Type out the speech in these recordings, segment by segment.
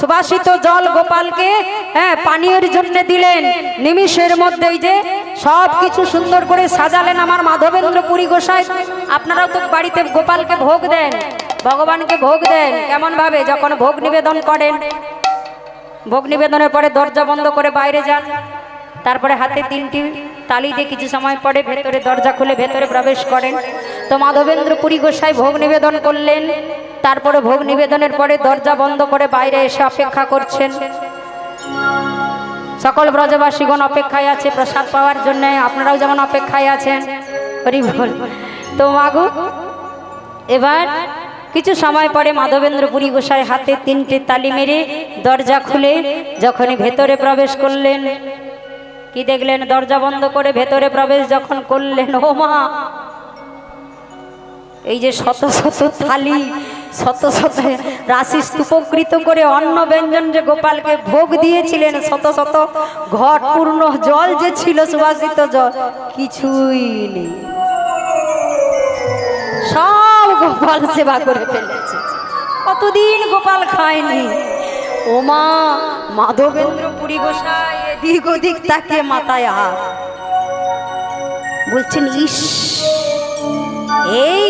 সুবাসিত জল গোপালকে হ্যাঁ পানীয়ের জন্য দিলেন। নিমিষের মধ্যেই যে সব কিছু সুন্দর করে সাজালেন আমার মাধবেন্দ্র পুরী গোসাই। আপনারাও তো বাড়িতে গোপালকে ভোগ দেন, ভগবানকে ভোগ দেন কেমন ভাবে যখন ভোগ নিবেদন করেন, ভোগ নিবেদনের পরে দরজা বন্ধ করে বাইরে যান। তারপরে হাতে তিনটি তালি দিয়ে কিছু সময় পরে ভেতরে দরজা খুলে ভেতরে প্রবেশ করেন। তো মাধবেন্দ্র পুরী গোসাই ভোগ নিবেদন করলেন। তারপরে ভোগ নিবেদনের পরে দরজা বন্ধ করে বাইরে এসে অপেক্ষা করছেন। সকল ব্রজবাসীগণ অপেক্ষায় আছে, প্রসাদ পাওয়ার জন্য আপনারাও যেমন অপেক্ষায় আছেন তো মাগু, এবার কিছু সময় পরে মাধবেন্দ্র পুরী গোসাই হাতে তিনটে তালি মেরে দরজা খুলে যখনই ভেতরে প্রবেশ করলেন, কি দেখলেন? দরজা বন্ধ করে ভেতরে প্রবেশ যখন করলেন, ও মা! এই যে শত শত থালি, শত শত রাশি স্তূপকৃত করে অন্ন ব্যঞ্জন যে গোপালকে ভোগ দিয়েছিলেন, শত শত ঘট পূর্ণ জল যে ছিল সুবাসিত জল, কিছুই নেই। সব গোপাল সেবা করে ফেলেছে। কতদিন গোপাল খায়নি? ওমা মাধবেন্দ্র পুরী গোসাই তাকে মাথায় হাত বলছেন, ইস, এই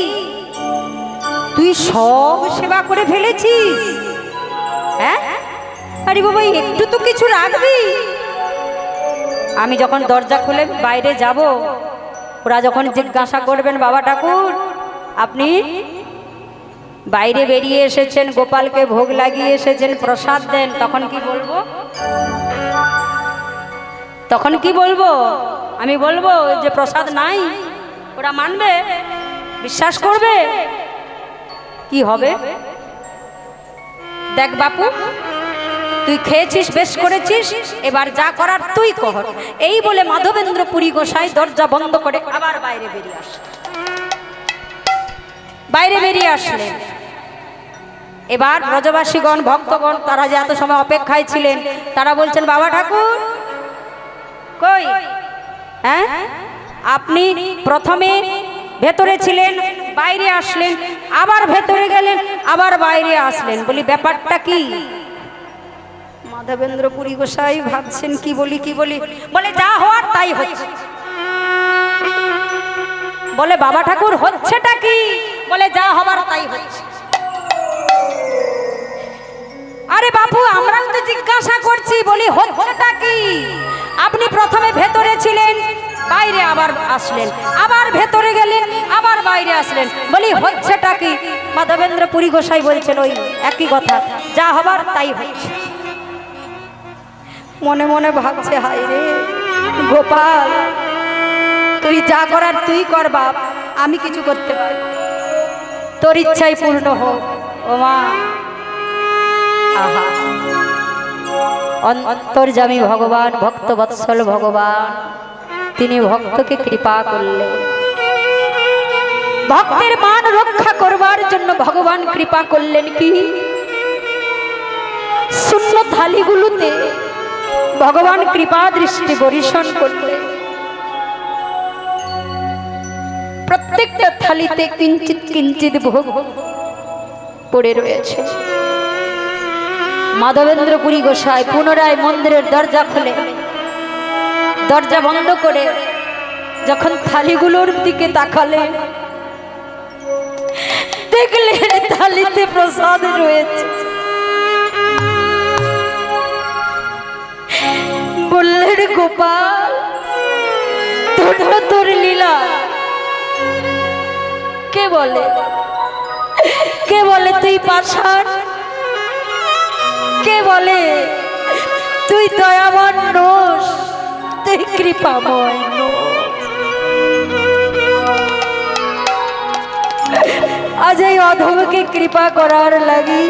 তুই সব সেবা করে ফেলেছিস? হ্যাঁ? আরে বাবা, একটু তো কিছু রাখবি। আমি যখন দরজা খুলে বাইরে যাব, ওরা যখন জিজ্ঞাসা করবেন, বাবা ঠাকুর, আপনি বাইরে বেরিয়ে এসেছেন, গোপালকে ভোগ লাগিয়ে এসেছেন, প্রসাদ দেন, তখন কি বলব? তখন কি বলব? আমি বলব যে প্রসাদ নাই। ওরা মানবে, বিশ্বাস করবে। কি হবে? দেখ বাপু, তুই খেয়েছিস, বেশ করেছিস, এবার যা করার তুই কর। এই বলে মাধবেন্দ্র পুরী গোসাই দরজা বন্ধ করে আবার বাইরে বেরিয়ে আসে। বাইরে বেরিয়ে আসলেন এবার ব্রজবাসীগণ, ভক্তগণ, তারা যে এত সময় অপেক্ষায় ছিলেন, তারা বলছেন, বাবা ঠাকুর, কই? হ্যাঁ? আপনি প্রথমে ভেতরে ছিলেন, বাইরে আসলেন আবার ভেতরে গেলেন, আবার বাইরে আসলেন। বলি, ব্যাপারটা কি? মাধবেন্দ্র পুরী গোসাই ভাবছেন, কি বলি কি বলি? বলে, যা হওয়ার তাই হচ্ছে। বলে, বাবা ঠাকুর, হচ্ছেটা কি? বলে, যা হবার তাই হচ্ছে। আরে বাপু, আমরাও তো জিজ্ঞাসা করছি, বলি, হচ্ছেটা কি? আপনি প্রথমে ভেতরে ছিলেন বাইরে আবার আসলেন, আবার ভেতরে গেলেন, আবার বাইরে আসলেন। বলি, হচ্ছেটা কি? মাধবেন্দ্র পুরী গোসাই বলছেন, ওই একই কথা, যা হবার তাই হচ্ছে। মনে মনে ভাবছে হাই রে, গোপাল, তুই যা করার তুই কর বাপ, আমি কিছু করতে পারি তোর ইচ্ছাই পূর্ণ হোক, ও মা। আহা। অন- অন্তর্যামী ভগবান, ভক্ত বৎসল ভগবান। তিনি ভক্তকে কৃপা করলেন। ভক্তের মান রক্ষা করবার জন্য ভগবান কৃপা করলেন কি? শূন্য থালিগুলোতে ভগবান কৃপা দৃষ্টি বরিশন করলেন। প্রত্যেকটা থালিতে কিঞ্চিত কিঞ্চিত ভোগ পড়ে রয়েছে। মাধবেন্দ্র পুরী গোসাই পুনরায় মন্দিরের দরজা খুলে দরজা বন্ধ করে যখন থালিগুলোর দিকে তাকালে দেখলেন থালিতে প্রসাদ রয়েছে। বললেন, গোপাল তোর তোর লীলা। কে বলে? কে বলে তুই পাষাণ? কে বলে, তুই দয়াবান তুই কৃপাময়। আজ এই অধমকে কৃপা করার লাগি।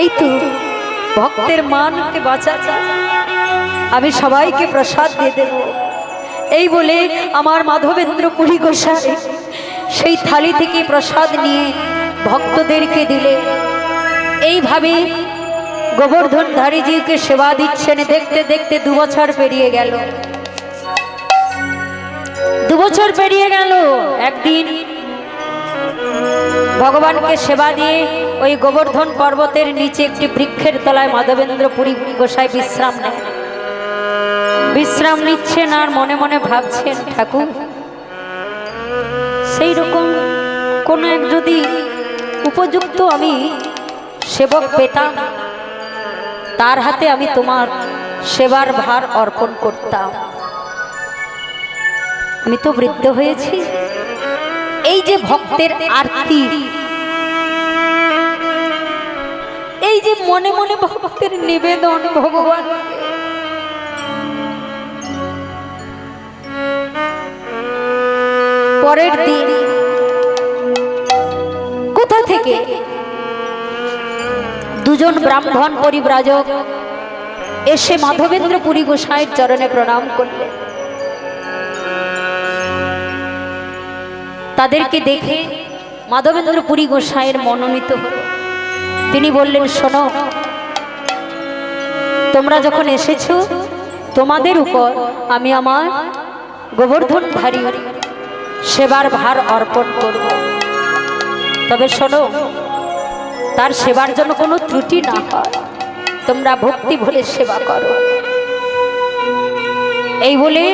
এই তো ভক্তের মানকে বাঁচাতে আমি সবাইকে প্রসাদ দিয়ে দেব। এই বলে আমার মাধবেন্দ্র পুরী গোসাই সেই থালি থেকে প্রসাদ নিয়ে ভক্তদেরকে দিলে। এইভাবে গোবর্ধন ধারীজিকে সেবা দিচ্ছেন। দেখতে দেখতে দু বছর পেরিয়ে গেল। দু বছর পেরিয়ে গেল। একদিন ভগবানকে সেবা দিয়ে ওই গোবর্ধন পর্বতের নিচে একটি বৃক্ষের তলায় মাধবেন্দ্র পুরী গোসাই বিশ্রাম নেয় বিশ্রাম নিচ্ছেন আর মনে মনে ভাবছেন, ঠাকুর সেই রকম কোনো এক যদি উপযুক্ত আমি সেবক পেতাম? তার হাতে আমি তোমার সেবার ভার অর্পণ করতাম। আমি তো বৃদ্ধ হয়েছি। এই যে ভক্তের আরতি, এই যে মনে মনে ভক্তের নিবেদন ভগবান। পরের দিন দুজন ব্রাহ্মণ পরিব্রাজক এসে মাধবেন্দ্র পুরী গোসাইয়ের চরণে প্রণাম করলেন। তাদেরকে দেখে মাধবেন্দ্র পুরী গোসাইয়ের মনোনীত হল। তিনি বললেন, শোনো, তোমরা যখন এসেছ, তোমাদের উপর আমি আমার গোবর্ধন গোবর্ধনধারী সেবার ভার অর্পণ করব। তবে শোনো তার সেবার জন্য কোনো ত্রুটি না হয়। তোমরা ভক্তি ভরে সেবা করো। এই বলে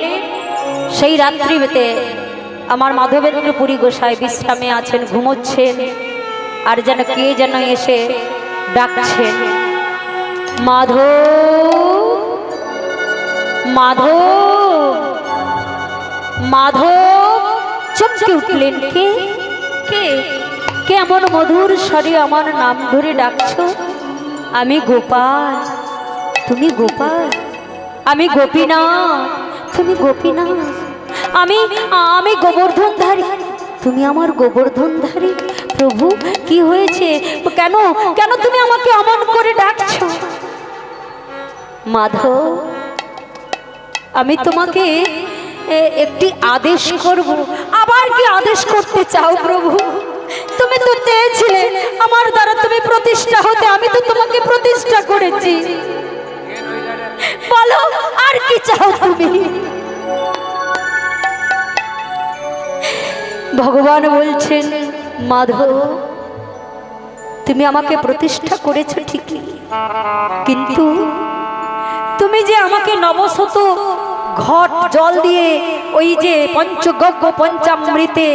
সেই রাত্রিতে আমার মাধবেন্দ্র পুরী গোসাই বিশ্রামে আছেন, ঘুমোচ্ছেন, আর যেন কে যেন এসে ডাকছেন। মাধব মাধব মাধব, চমকে উঠলেন কে? কে? কে এমন মধুর স্বরে আমার নাম ধরে ডাকছো? আমি গোপাল। তুমি গোপাল? আমি গোপীনাথ। তুমি গোপীনাথ। আমি আমি গোবর্ধনধারী। তুমি আমার গোবর্ধনধারী। প্রভু, কি হয়েছে? কেন কেন তুমি আমাকে অমন করে ডাকছো? মাধব, আমি তোমাকে একটি আদেশ করব। আবার কি আদেশ করতে চাও প্রভু? তুমি তো চেয়েছিলে, আমার দ্বারা তুমি প্রতিষ্ঠা হতে, আমি তো তোমাকে প্রতিষ্ঠা করেছি। বলো, আর কি চাও তুমি? ভগবান বলছেন, মাধব, তুমি আমাকে প্রতিষ্ঠা করেছ ঠিকই, কিন্তু তুমি যে আমাকে নবশত ঘট জল দিয়ে ওই যে পঞ্চগজ্ঞ পঞ্চামৃতে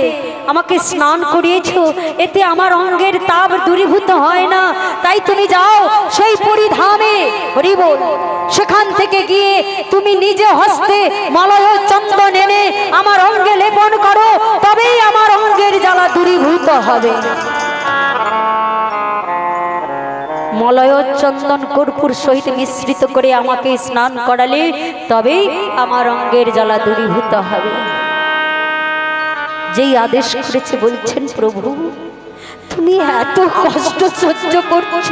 আমাকে স্নান করিয়েছো, এতে আমার অঙ্গের তাপ দূরীভূত হয় না। তাই তুমি যাও সেই পরিধামে। হরিব সেখান থেকে গিয়ে তুমি নিজে হস্তে মলয় চন্দন এনে আমার অঙ্গে লেপন করো, তবেই আমার অঙ্গের জ্বালা দূরীভূত হবে। মলয় চন্দন কর্পূর সহিত মিশ্রিত করে আমাকে স্নান করালে তবেই আমার অঙ্গের জ্বালা দূরীভূত হবে। যেই আদেশ করেছে বলছেন, প্রভু, তুমি এত কষ্ট সহ্য করছ।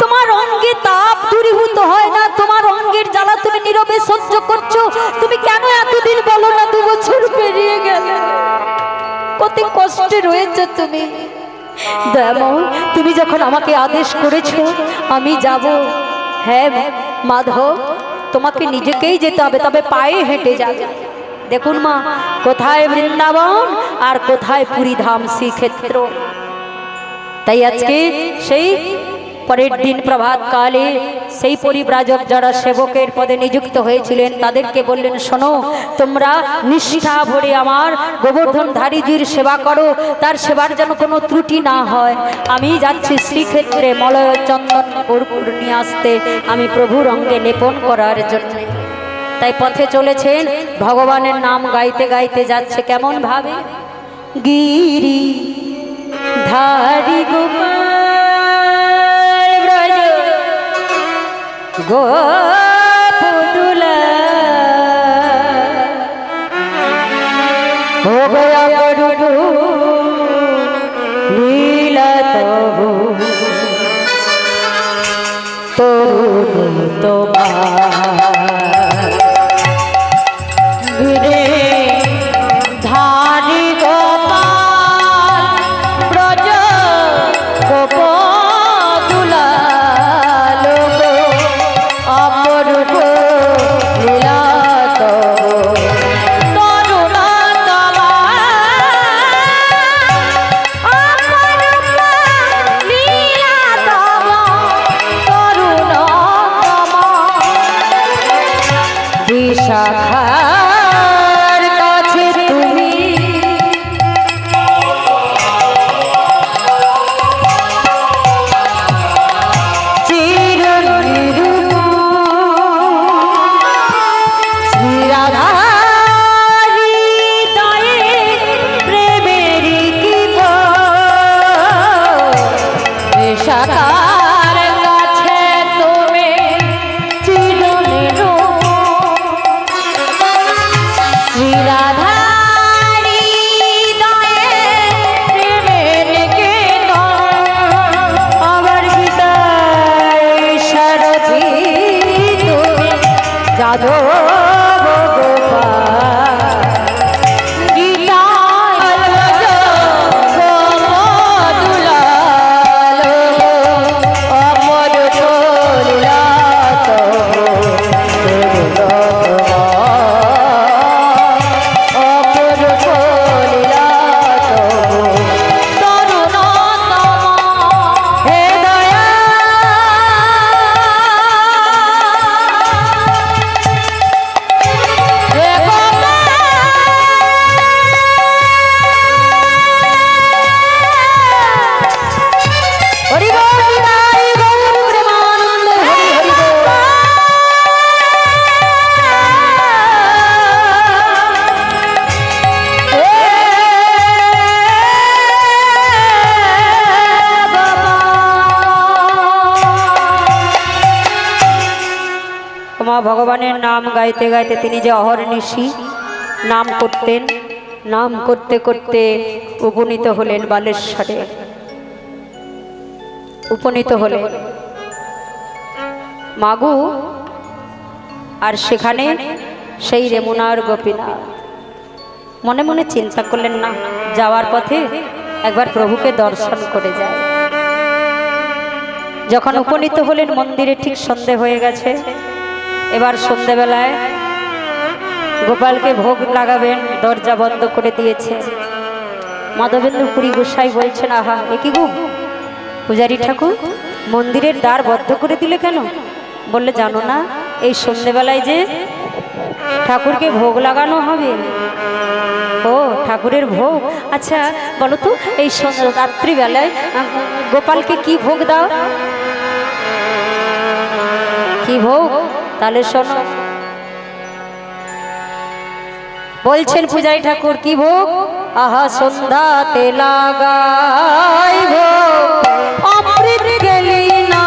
তোমার অঙ্গে তাপ দূরীভূত হয় না, তোমার অঙ্গের জ্বালা তুমি নীরবে সহ্য করছ। তুমি কেন এতদিন বলো না, দু বছর পেরিয়ে গেলে। কত কষ্টে রয়েছে তুমি। তুমি যখন আমাকে আদেশ করেছ, আমি যাব। হ্যাঁ মাধব, তোমাকে নিজেকেই যেতে হবে, তবে পায়ে হেঁটে যাবে। দেখুন মা, কোথায় বৃন্দাবন আর কোথায় পুরীধাম শ্রীক্ষেত্র? তাই আজকে সেই পরের দিন প্রভাত কালে সেই পরিব্রাজক যারা সেবকের পদে নিযুক্ত হয়েছিলেন, তাদেরকে বললেন, শোনো, তোমরা নিষ্ঠা ভরে আমার গোবর্ধন ধারীজির সেবা করো, তার সেবার যেন কোনো ত্রুটি না হয়। আমি যাচ্ছি শ্রীক্ষেত্রে মলয় চন্দন কর্পূর নিয়ে আসতে। আমি প্রভুর অঙ্গে লেপন করার জন্য। তাই পথে চলেছেন। ভগবানের নাম গাইতে গাইতে যাচ্ছে কেমন ভাবে? গিরি ধারি গোপাল গোপুদুলা ভগবানের নাম গাইতে গাইতে তিনি যে অহর্নিশি নাম করতেন, নাম করতে করতে উপনীত হলেন বালেশ্বরে। উপনীত হলেন। মাগু, আর সেখানে সেই রেমুনার গোপীনাথ মনে মনে চিন্তা করলেন, না, যাওয়ার পথে একবার প্রভুকে দর্শন করে যায় যখন উপনীত হলেন, মন্দিরে ঠিক সন্ধে হয়ে গেছে। এবার সন্ধেবেলায় গোপালকে ভোগ লাগাবেন, দরজা বন্ধ করে দিয়েছে। মাধবেন্দ্র পুরী গোসাই বলছেন, আহা, এ কি গো? পূজারী ঠাকুর, মন্দিরের দ্বার বদ্ধ করে দিলে কেন? বললে, জানো না, এই সন্ধেবেলায় যে ঠাকুরকে ভোগ লাগানো হবে। ও, ঠাকুরের ভোগ? আচ্ছা বলো তো, এই রাত্রিবেলায় গোপালকে কি ভোগ দাও? কি ভোগ? তাহলে শোনো। বলছেন পূজাই ঠাকুর, কি ভোগ? আহা, সন্ধ্যাতে লাগাই ভোগ। অমৃত গেলি না।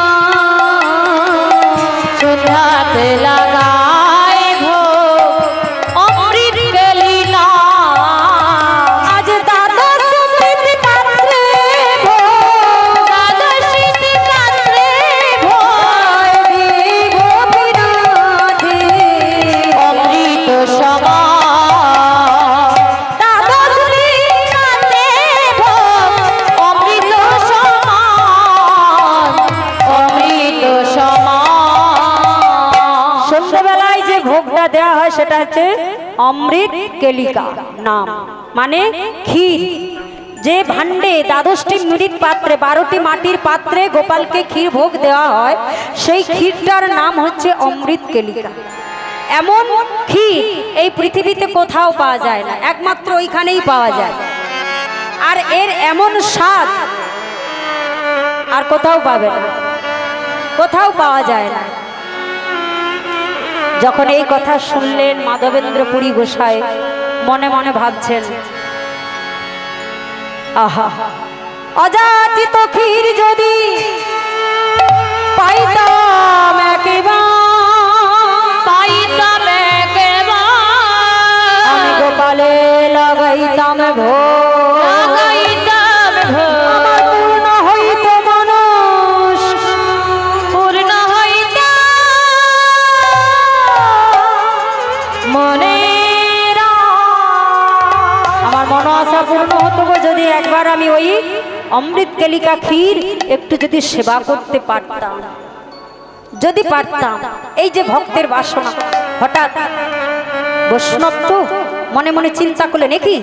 সন্ধ্যাতে যে ভোগটা দেওয়া হয় সেটা হচ্ছে অমৃত কেলিকা নাম। মানে ক্ষীর। যে ভাণ্ডে দ্বাদশটি মৃৎ পাত্রে, বারোটি মাটির পাত্রে গোপালকে ক্ষীর ভোগ দেওয়া হয়, সেই ক্ষীরটার নাম হচ্ছে অমৃত কেলিকা। এমন ক্ষীর এই পৃথিবীতে কোথাও পাওয়া যায় না, একমাত্র ওইখানেই পাওয়া যায়। আর এর এমন স্বাদ আর কোথাও পাবে না, কোথাও পাওয়া যায় না। যখন এই কথা শুনলেন মাধবেন্দ্র পুরী গোসাই মনে মনে ভাবছেন আহা অজাচিত ক্ষীর যদি অমৃত কেলিকা ক্ষীর একটু যদি সেবা করতে পারতাম। যদি পারতাম, এই যে ভক্তের বাসনা, হঠাৎ বৈষ্ণব তো মনে মনে চিন্তা করলেন নাকি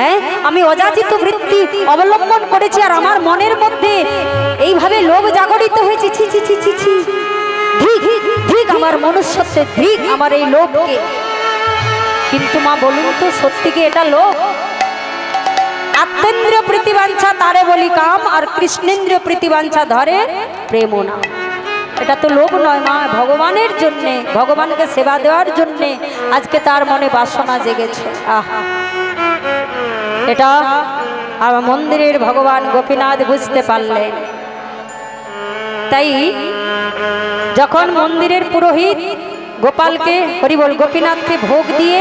হ্যাঁ আমি অযাচিত বৃত্তি অবলম্বন করেছি আর আমার মনের মধ্যে এইভাবে লোভ জাগরিত হয়েছে, ছি ছি ছি ছি ছি। ধিক ধিক আমার মনুষ্যত্বে ধিক আমার এই লোভকে। কিন্তু মা, বলুন তো, সত্যি কি এটা লোভ? আত্মেন্দ্রিয় প্রীতিবাঞ্ছা তারে বলি কাম আর কৃষ্ণেন্দ্রিয় প্রীতিবাঞ্ছা ধরে প্রেম না এটা তো লোভ নয় মা, ভগবানের জন্যে, ভগবানকে সেবা দেওয়ার জন্যে আজকে তার মনে বাসনা জেগেছে। আহা। এটা আমার মন্দিরের ভগবান গোপীনাথ বুঝতে পারলেন। তাই যখন মন্দিরের পুরোহিত গোপালকে, হরিবল গোপীনাথকে ভোগ দিয়ে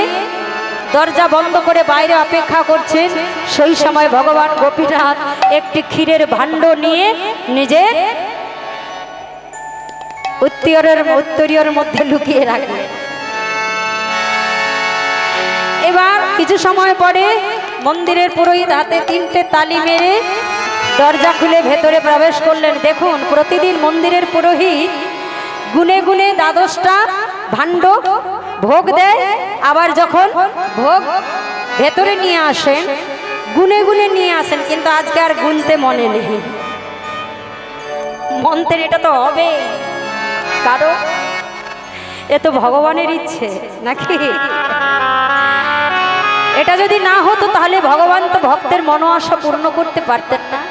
দরজা বন্ধ করে বাইরে অপেক্ষা করছেন। সেই সময় ভগবান গোপীনাথ একটি ক্ষীরের ভাণ্ড নিয়ে নিজের উত্তরের উত্তরীয়র মধ্যে লুকিয়ে রাখলেন। এবার কিছু সময় পরে মন্দিরের পুরোহিত হাতে তিনটে তালি মেরে দরজা খুলে ভেতরে প্রবেশ করলেন। দেখুন, প্রতিদিন মন্দিরের পুরোহিত গুনে গুনে দ্বাদশটা ভাণ্ড ভোগ দেয়। আবার যখন ভোগ ভেতরে নিয়ে আসেন, গুনে গুনে নিয়ে আসেন, কিন্তু আজকে আর গুনতে মনে নেই। মন্ত্রের এটা তো হবে। কারণ এ তো ভগবানের ইচ্ছে, নাকি? এটা যদি না হতো, তাহলে ভগবান তো ভক্তের মনো আশা পূর্ণ করতে পারতেন না।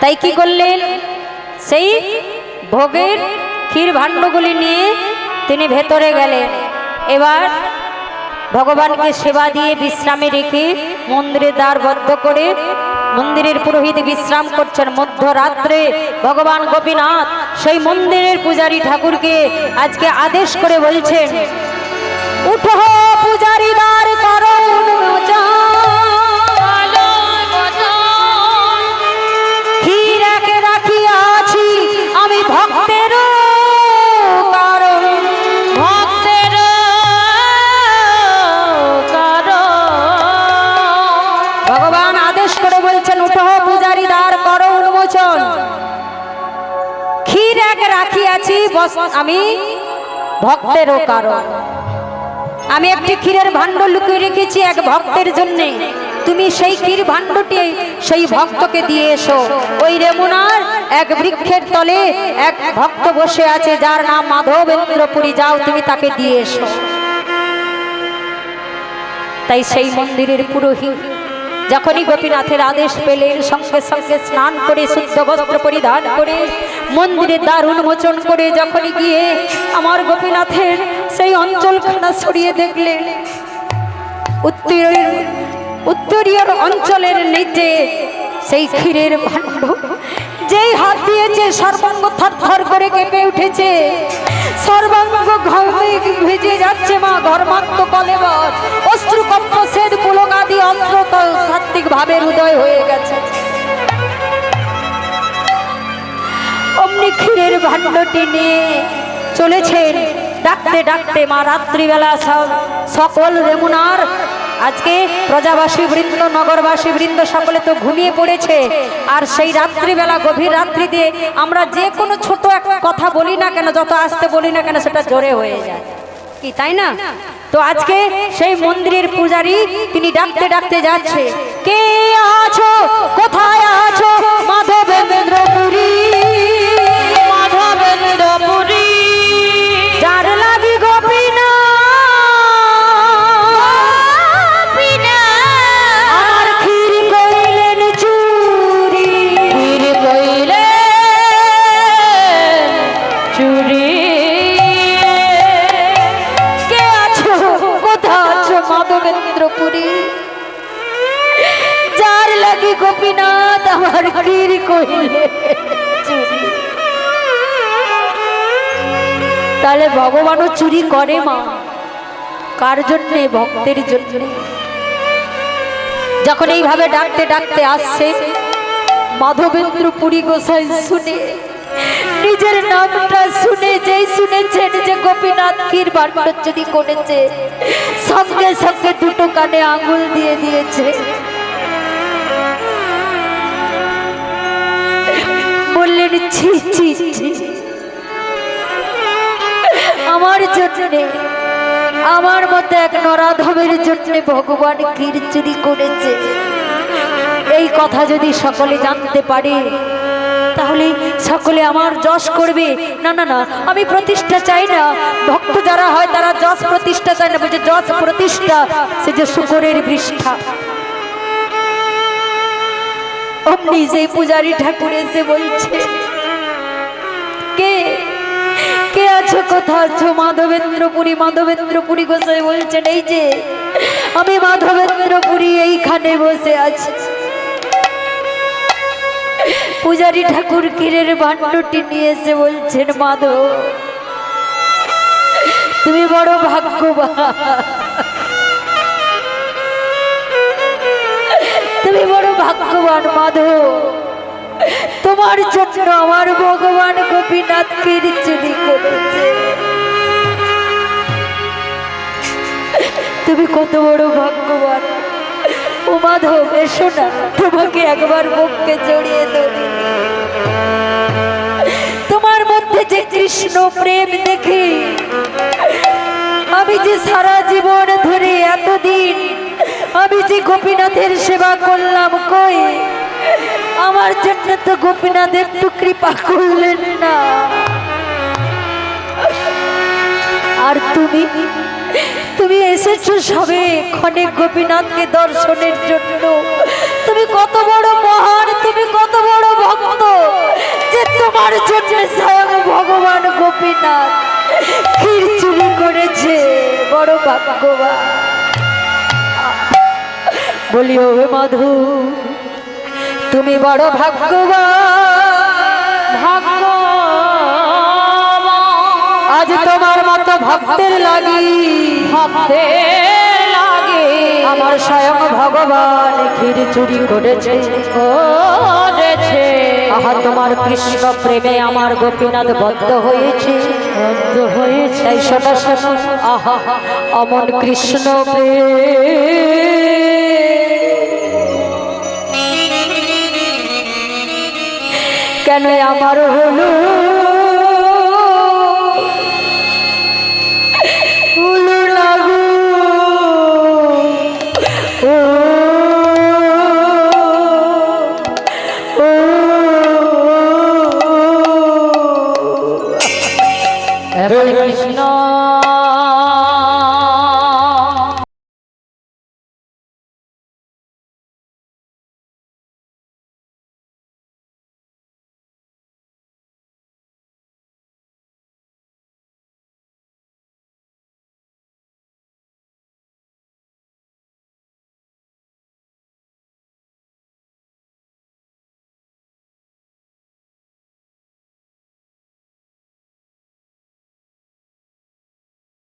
তাই কি করলেন? সেই ভোগের ক্ষীর ভাণ্ডগুলি নিয়ে তিনি ভেতরে গেলেন। এবার ভগবানকে সেবা দিয়ে বিশ্রামে রেখে মন্দিরের দ্বার বদ্ধ করে মন্দিরের পুরোহিত বিশ্রাম করছেন। মধ্যরাত্রে ভগবান গোপীনাথ সেই মন্দিরের পূজারী ঠাকুরকে আজকে আদেশ করে বলছেন, উঠো পূজারি আমি ভক্তেরও কারণ। আমি একটি ক্ষীরের ভাণ্ড লুকিয়ে রেখেছি এক ভক্তের জন্যে। তুমি সেই ক্ষীর ভাণ্ডটি সেই ভক্তকে দিয়ে এসো। ওই রেমুনার এক বৃক্ষের তলে এক ভক্ত বসে আছে, যার নাম মাধবেন্দ্রপুরী। যাও, তুমি তাকে দিয়ে এসো। তাই সেই মন্দিরের পুরোহিত যখনই গোপীনাথের আদেশ পেলেন সঙ্গে সঙ্গে স্নান করে শুদ্ধ বস্ত্র পরিধান করে মন্দিরে দ্বার উন্মোচন করে যখনই গিয়ে আমার গোপীনাথের সেই অঞ্চলখানা ছড়িয়ে দেখলেন উত্তরের উত্তরীয় অঞ্চলের নিচে সেই ক্ষীরের ভাণ্ড যেই হাত দিয়েছে, সর্বাঙ্গ থরথর করে কেঁপে উঠেছে। সর্বাঙ্গ ভেজে যাচ্ছে মা ঘর্মাত্ম কলেবর। অশ্রুকম্প সেদ, পুলকাদি অস্ত্র সাত্বিক ভাবের উদয় হয়ে গেছে। অমনি ক্ষীরের ভাণ্ডটি নিয়ে চলেছেন। ডাকতে ডাকতে মা রাত্রিবেলা সব সকল রেমুনার। আজকে প্রজাবাসী বৃন্দ নগরবাসী বৃন্দ সকলে তো ঘুমিয়ে পড়েছে। আর সেই রাত্রিবেলা, গভীর রাত্রিতে আমরা যে কোনো ছোট এক কথা বলি না কেন, যত আসতে বলি না কেন, সেটা জোরে হয়ে যায়। কি, তাই না? তো আজকে সেই মন্দিরের পূজারী, তিনি ডাকতে ডাকতে যাচ্ছে, কে আছো? কোথায় আছো? তাহলে ভগবানও চুরি করে মা। কার জন্যে? ভক্তের জন্য। যখন এইভাবে ডাকতে ডাকতে আসছে মাধবেন্দ্র পুরী গোসাই শুনে, নিজের নামটা শুনে, যেই শুনেছেন যে গোপীনাথ ক্ষীর বান্ডচ্যুতি করেছে, সঙ্গে সঙ্গে দুটো কানে আঙুল দিয়ে দিয়েছে। বললেন, ছি ছি আমার জন্যে, আমার মতো এক নরাধমের জন্য ভগবান চুরি করেছে। এই কথা যদি সকলে জানতে পারে, তাহলে সকলে আমার যশ করবে। না না না, আমি প্রতিষ্ঠা চাই না। ভক্ত যারা হয়, তারা যশ প্রতিষ্ঠা চায় না। বলছে, যশ প্রতিষ্ঠা, সে যে শুকরের বৃষ্ঠা। অমনি সেই পূজারি ঠাকুর এসে বলছে, কে? কে আছো কোথা আছো? মাধবেন্দ্রপুরী মাধবেন্দ্রপুরী গোসাই বলছেন, এই যে, আমি মাধবেন্দ্রপুরী এইখানে বসে আছি। পূজারি ঠাকুর ক্ষীরের ভাণ্ডটি নিয়ে এসে বলছেন, মাধব, তুমি বড় ভাগ্যবান। তুমি বড় ভাগ্যবান মাধব, তোমার জন্য আমার ভগবান গোপীনাথ চুরি করেছে। তুমি কত বড় ভাগ্যবান ও মাধব, এসো না, তোমাকে একবার বুককে জড়িয়ে ধরি। তোমার মধ্যে যে কৃষ্ণ প্রেম দেখি, আমি যে সারা জীবন ধরে এতদিন আমি যে গোপীনাথের সেবা করলাম কই? আমার জন্য তো গোপীনাথ একটু কৃপা করলেন না। আর তুমি? তুমি এসেছ সবে ক্ষণে গোপীনাথকে দর্শনের জন্য। তুমি কত বড় মহান, তুমি কত বড় ভক্ত যে তোমার জন্য স্বয়ং ভগবান গোপীনাথ ক্ষীর চুরি করেছে। বড় ভাগ্যবান। বলি ও মাধু তুমি বড় ভাগ্যবান। ভাগ্য আজ তোমার মতো ভক্তের লাগি। ভক্তের লাগে। আমার স্বয়ং ভগবান ক্ষীর চুরি করেছে। করেছে। আহা তোমার কৃষ্ণ প্রেমে আমার গোপীনাথ বদ্ধ হয়েছে। বদ্ধ হয়েছে। তাই আহা অমন কৃষ্ণ প্রেম। কেন আমার হলো?